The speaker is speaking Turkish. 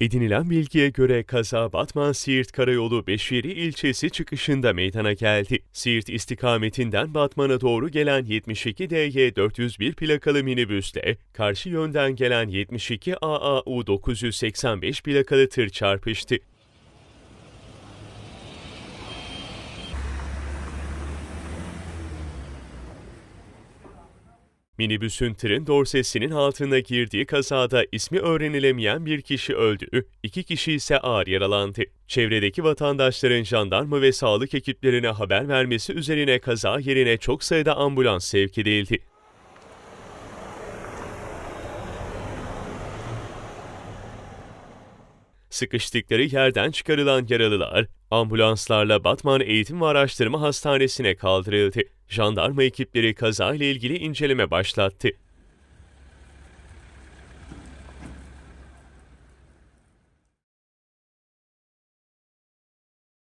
Edinilen bilgiye göre kaza Batman-Siirt Karayolu Beşiri ilçesi çıkışında meydana geldi. Siirt istikametinden Batman'a doğru gelen 72 DY 401 plakalı minibüsle karşı yönden gelen 72 AAU 985 plakalı tır çarpıştı. Minibüsün tırın dorsesinin altına girdiği kazada ismi öğrenilemeyen bir kişi öldü, iki kişi ise ağır yaralandı. Çevredeki vatandaşların jandarma ve sağlık ekiplerine haber vermesi üzerine kaza yerine çok sayıda ambulans sevk edildi. Sıkıştıkları yerden çıkarılan yaralılar ambulanslarla Batman Eğitim ve Araştırma Hastanesi'ne kaldırıldı. Jandarma ekipleri kazayla ilgili inceleme başlattı.